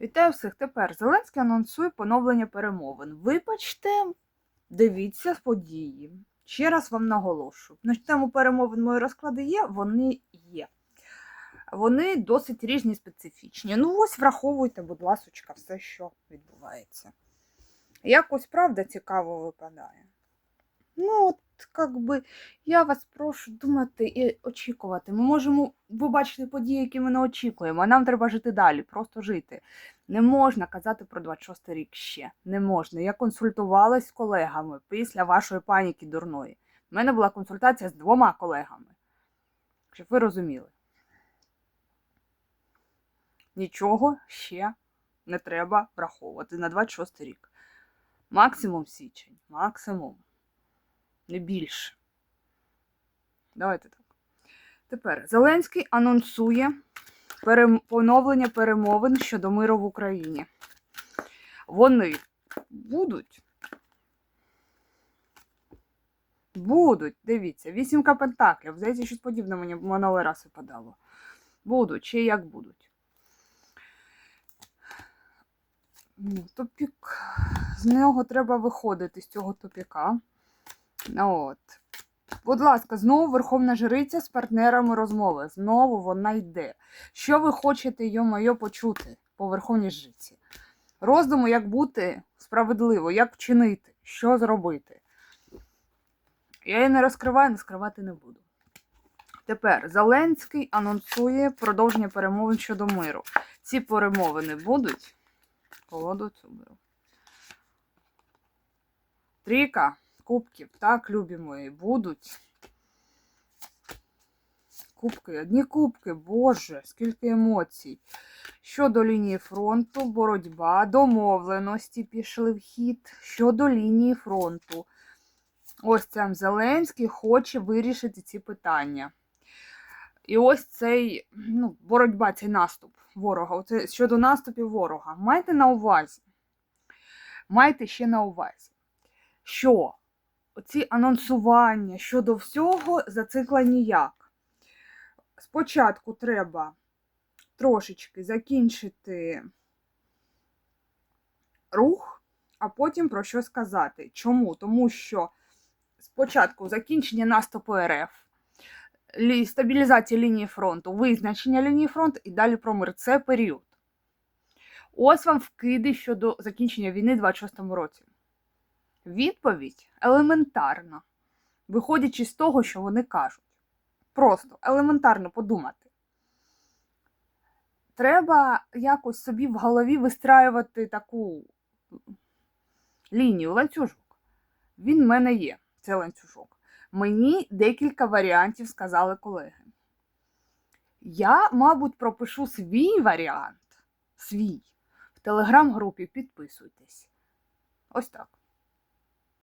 Вітаю всіх. Тепер Зеленський анонсує поновлення перемовин. Вибачте, дивіться події. Ще раз вам наголошую. На тему перемовин мої розклади є, вони є. Вони досить різні, специфічні. Ну, ось враховуйте, будь ласочка, все, що відбувається. Якось правда цікаво випадає. Ну, от, як би, я вас прошу думати і очікувати. Ми можемо побачити події, які ми не очікуємо, а нам треба жити далі, просто жити. Не можна казати про 26 рік ще. Не можна. Я консультувалась з колегами після вашої паніки дурної. У мене була консультація з двома колегами. Щоб ви розуміли. Нічого ще не треба враховувати на 26 рік. Максимум січень. Максимум. Не більше. Давайте так. Тепер Зеленський анонсує поновлення перемовин щодо миру в Україні. Вони будуть. Будуть, дивіться, вісімка пентаклів. Здається, щось подібне мені минулий раз випадало. Будуть, чи як будуть. Тупік. З нього треба виходити з цього тупіка. Ну, От. Будь ласка, знову Верховна Жриця з партнерами розмови. Знову вона йде. Що ви хочете, йо-моє, почути по Верховній Жриці? Роздуму, як бути справедливо, як вчинити, що зробити. Я її не розкриваю, не скривати не буду. Тепер Зеленський анонсує продовження перемовин щодо миру. Ці перемовини будуть. Колоду цю беру. Трійка кубків, так, любі будуть. Кубки, одні кубки, Боже, скільки емоцій. Щодо лінії фронту, боротьба, домовленості пішли в хід. Щодо лінії фронту. Ось цям Зеленський хоче вирішити ці питання. І ось цей ну, боротьба, цей наступ ворога. Оце щодо наступів ворога. Майте на увазі. Майте ще на увазі, що ці анонсування щодо всього зацикла ніяк. Спочатку треба трошечки закінчити рух, а потім про що сказати. Чому? Тому що спочатку закінчення наступу РФ, лі- стабілізація лінії фронту, визначення лінії фронту і далі про мир. Це період. Ось вам вкиди щодо закінчення війни в 26-му році. Відповідь елементарна, виходячи з того, що вони кажуть. Просто елементарно подумати. Треба якось собі в голові вистраювати таку лінію, ланцюжок. Він в мене є, цей ланцюжок. Мені декілька варіантів сказали колеги. Я, мабуть, пропишу свій варіант, свій, в телеграм-групі підписуйтесь. Ось так.